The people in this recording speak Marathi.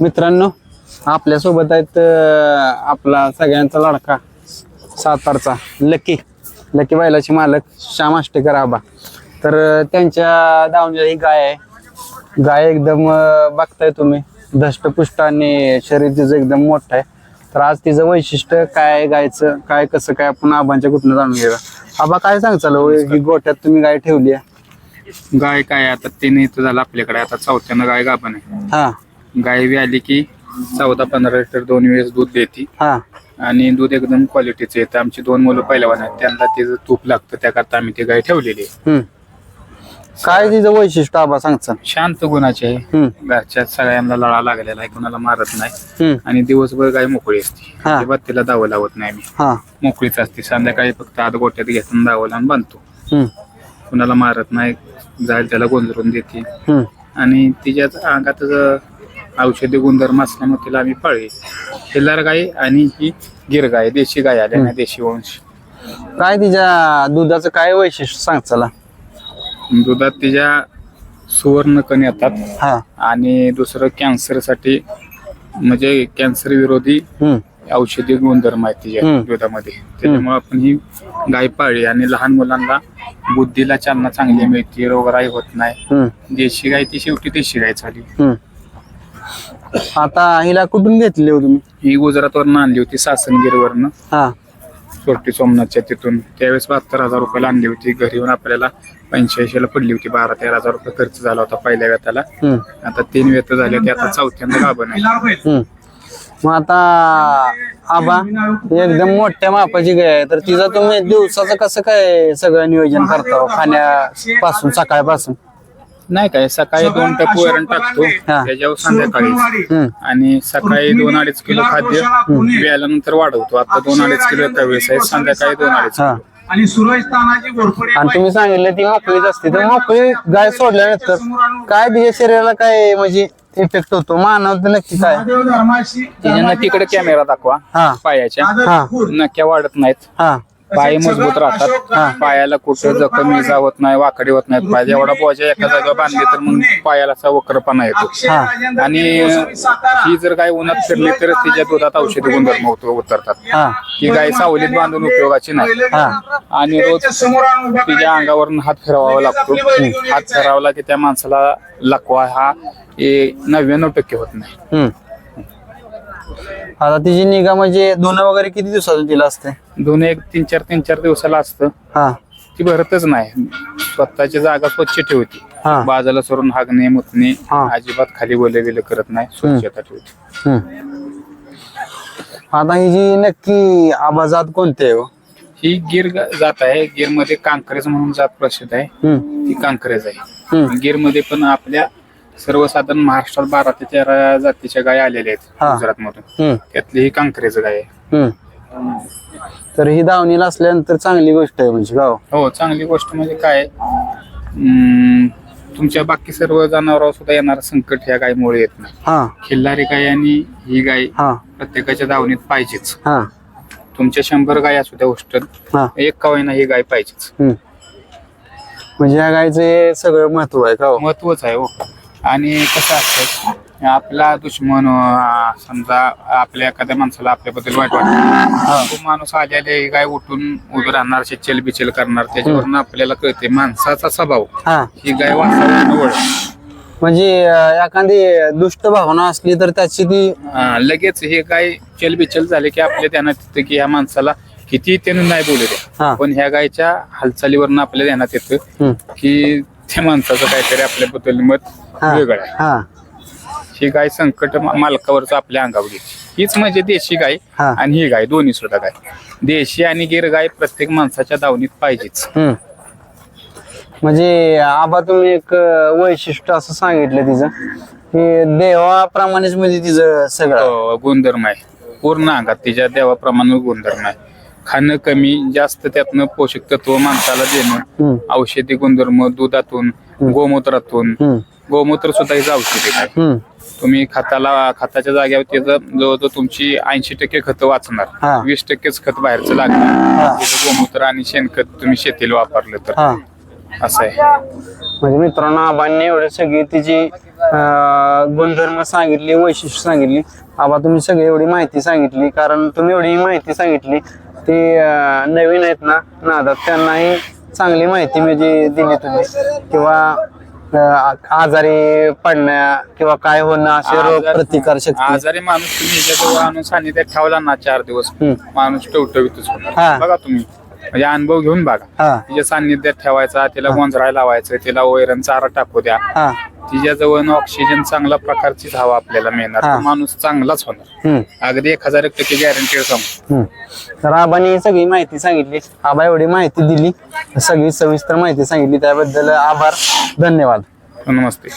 मित्रांनो आपल्यासोबत आहेत आपला सगळ्यांचा लाडका सातारचा लकी लकी बैलाचे मालक श्याम आष्टेकर आबा. तर त्यांच्या दावणीला ही गाय आहे. गाय एकदम बघताय तुम्ही. धष्टपुष्ट आणि शरीर तिचं एकदम मोठं आहे. तर आज तिचं वैशिष्ट्य काय आहे गायचं? काय कसं काय? आपण आबांच्या कुठनं जाणून घेऊया. आबा काय सांगचाल हो? ही गोठ्यात तुम्ही गाय ठेवली आहे. गाय काय आता तीन इथं झालं आपल्याकडे. आता चौथ्यानं गाय गाभण आहे. हा. गाय बी आली की चौदा पंधरा लिटर दोन वेळेस दूध देते. हा. आणि दूध एकदम क्वालिटीचं येतं. आमची दोन मुलं पहिल्यावर आहेत. त्यांना तिचं तूप लागतं. त्याकरता आम्ही ती गाय ठेवलेली आहे. हम्म. काय तिचं वैशिष्ट्य आबा सांगचाल शांत गुणाची आहे. हम्म. घरच्या सगळ्यांना लळा लागलेला आहे. कोणाला मारत नाही. हम्म. आणि दिवसभर गाय मोकळी असते. हा. अजिबात तिला दावं लावत नाही मी हा. मोकळीच असते. संध्याकाळी फक्त आत गोट्यात घेऊन दावला आणि बांधतो. हम्म. कुणाला मारत नाही. जाईल त्याला गोंजरून देते. हम्म. आणि तिच्याच अंगात ज- औषधी गुणधर्म असल्यामुळे तिला आम्ही पाळली खिल्लार गाय आणि ही गिर गाय देशी गाय आल्या ना देशी वंश. काय तिच्या दुधाचं काय वैशिष्ट्य सांग चला. दुधात तिच्या सुवर्ण कण येतात. हा. आणि दुसरं कॅन्सरसाठी म्हणजे कॅन्सर विरोधी हम्म. औषधी गुणधर्म आहेत तिच्या हम्म. दुधामध्ये. त्याच्यामुळे आपण ही गाय पाळली आणि लहान मुलांना बुद्धीला चालना चांगली मिळते रोगराई होत नाही. हम्म. देशी गाय ती शेवटी देशी गाय झाली. हम्म. आता हिला कुठून घेतली हो तुम्ही? ही गुजरातवरनं आणली होती सासनगिरीवरनं हा. सोरटी सोमनाथच्या तिथून. त्यावेळेस बहात्तर हजार रुपयाला आणली होती. घरी येऊन आपल्याला पंच्याऐंशीला पडली होती. बारा तेरा हजार रुपये खर्च झाला होता पहिल्या व्यताला हम्म. आता तीन व्यत झाले ते आता चौथ्यांदा गाभण आहे. हम्म. मग आता आबा एकदम मोठ्या मापाची गाय आहे. तर तिचं तुम्ही दिवसाचं कसं काय सगळं नियोजन करता हो? खाण्यापासून सकाळपासून? नाही काय सकाळी दोन टप वरण टाकतो हा. त्याच्यावर संध्याकाळी. हम्म. आणि सकाळी दोन अडीच किलो खाद्य व्यायानंतर वाढवतो. आता दोन अडीच किलो एका वेळेस आहे संध्याकाळी दोन अडीच हा. किलो. आणि सुरेश तानाजी घोरपडे आणि तुम्ही सांगितलं ती मोकळीच असते. तर मोकळी गाय सोडल्यानंतर काय तिच्या शरीराला काय म्हणजे इफेक्ट होतो? मानव तर नक्की काय? महादेव धर्माशी तिच्या तिकडे कॅमेरा दाखवा. हा. पायाच्या. हा. नक्या वाढत नाहीत. हा. पाय मजबूत राहतात. पायाला कुठं जखम इजा होत नाही वाकडी होत नाहीत पाय एवढा बोजा एका जागा बांधली तर मग पायाला असा वक्रपणा येतो. हा. आणि ही जर गाय उन्हात फिरली तर तिच्या दुधात औषधी गुणधर्म होतो उतरतात. हा. ही गाय सावलीत बांधून उपयोगाची नाही. हा. आणि रोज तिच्या. अंगावरून हात फिरवावा लागतो. हात फिरवला की त्या माणसाला लकवा हा नव्याण्णव टक्के होत नाही. हम्म. आता तिची निगा म्हणजे धुणं वगैरे किती दिवसातून तिला असते? दोन एक तीन चार तीन चार दिवसाला असतं. हा. ती भरतच नाही. स्वतःची जागा स्वच्छ ठेवते. हा. बाजूला सोडून हागणे मुतणे हा. अजिबात खाली बोले गेले करत नाही. स्वच्छता ठेवते. हम्म. आता ही जी नक्की आबाजात कोणते आहे हो? ही गिर ग- जात आहे. गिरमध्ये कांकरेज म्हणून जात प्रसिद्ध आहे. हम्म. ती कांकरेज आहे. हम्म. गिरमध्ये पण आपल्या सर्वसाधारण महाराष्ट्रात बारा ते तेरा जातीच्या गाय आलेल्या आहेत हा. गुजरात मधून हम्म. त्यातली ही कांकरेज गाय आहे. हम्म. तर ही दावणीला असल्यानंतर चांगली गोष्ट आहे म्हणजे गाव. हो चांगली गोष्ट म्हणजे काय? अं, तुमच्या बाकी सर्व जनावरांवर सुद्धा येणारं संकट ह्या गायमुळे येत नाही. हा. खिल्लारी गाय आणि ही गाय हा. प्रत्येकाच्या दावणीत पाहिजेच. हा. तुमच्या शंभर गाय असू द्या उष्ट हा. एक कावायना ही गाय पाहिजेच. हम्म. म्हणजे ह्या गायचं हे सगळं महत्त्व आहे का हो? महत्वच आहे हो. आणि कसं असतं आपला दुश्मन अं, समजा आपल्या एखाद्या माणसाला आपल्याबद्दल वाईट वाटतं. तो माणूस आलेले ही गाय उठून उभं राहणार चेल बिचेल करणार. त्याच्यावरून आपल्याला कळते माणसाचा स्वभाव. हा. ही गाय वळ म्हणजे अं, एखादी दुष्ट भावना असली तर त्याची ती अं, लगेच हे गाय चेल बिचेल झाले की आपल्या ध्यानात येतं की ह्या माणसाला किती त्यानं नाही बोलू हा. द्या पण ह्या गायच्या हालचालीवरनं आपल्या ध्यानात येतं हम्म. की त्या माणसाचं काहीतरी आपल्याबद्दल मत वेगळं आहे. हा. ही गाय संकट मा- मालकावरच आपल्या अंगावर घेते हीच म्हणजे देशी गाय हा. आणि ही गाय दोन्ही सुद्धा गाय. देशी आणि गिर गाय प्रत्येक माणसाच्या दावणीत पाहिजेच. हम्म. म्हणजे आबा तुम्ही एक अं, वैशिष्ट्य असं सांगितलं तिचं. की देवाप्रमाणेच म्हणजे तिचं सगळं. अं, गुणधर्म आहे. पूर्ण अंगात तिच्या देवाप्रमाणे गुणधर्म आहे. खाणं कमी जास्त त्यातनं पोषक तत्व माणसाला देणं हम्म. औषधी गुणधर्म दुधातून गोमूत्रातून हम्म. गोमूत्र सुद्धा हिचं औषधी आहे. हम्म. तुम्ही खताला खताच्या जागेवर त्याचं जवळजवळ तुमची ऐंशी टक्के खत हा. वाचणार वीस टक्केच खत बाहेरचं हा. लागणार त्याचं गोमूत्र आणि शेणखत तुम्ही शेतीला वापरलं तर. हा. असं आहे. म्हणजे मित्रांनो आबांनी एवढी सगळी तिची अं, गुणधर्म सांगितली वैशिष्ट्य सांगितली. आबा तुम्ही सगळी एवढी माहिती सांगितली. कारण तुम्ही एवढी माहिती सांगितली. ती अं, नवीन आहेत ना नादात त्यांनाही चांगली माहिती म्हणजे दिली तुम्ही. किंवा अं, आजारी पडण्या किंवा काय होणं असे रोग आजार- प्रतिकार शक्ती आजारी माणूस तुम्ही आणून सानिध्यात ठेवला ना चार दिवस हम्म. माणूस टवटवीतच हा. होणार बघा तुम्ही. म्हणजे अनुभव घेऊन बघा. हा. तिच्या सान्निध्यात ठेवायचा तिला गोंजरायला लावायचं तिला वैरण चारा टाकू द्या. हा. तिच्या जवळ ऑक्सिजन चांगल्या प्रकारचीच हवा आपल्याला मिळणार. हा. तो माणूस चांगलाच होणार. हम्म. अगदी एक हजार एक टक्के गॅरंटी सांगू हम्म. तर आबाने सगळी माहिती सांगितली. आबा एवढी माहिती दिली. सगळी सविस्तर माहिती सांगितली. त्याबद्दल आभार. धन्यवाद. नमस्ते.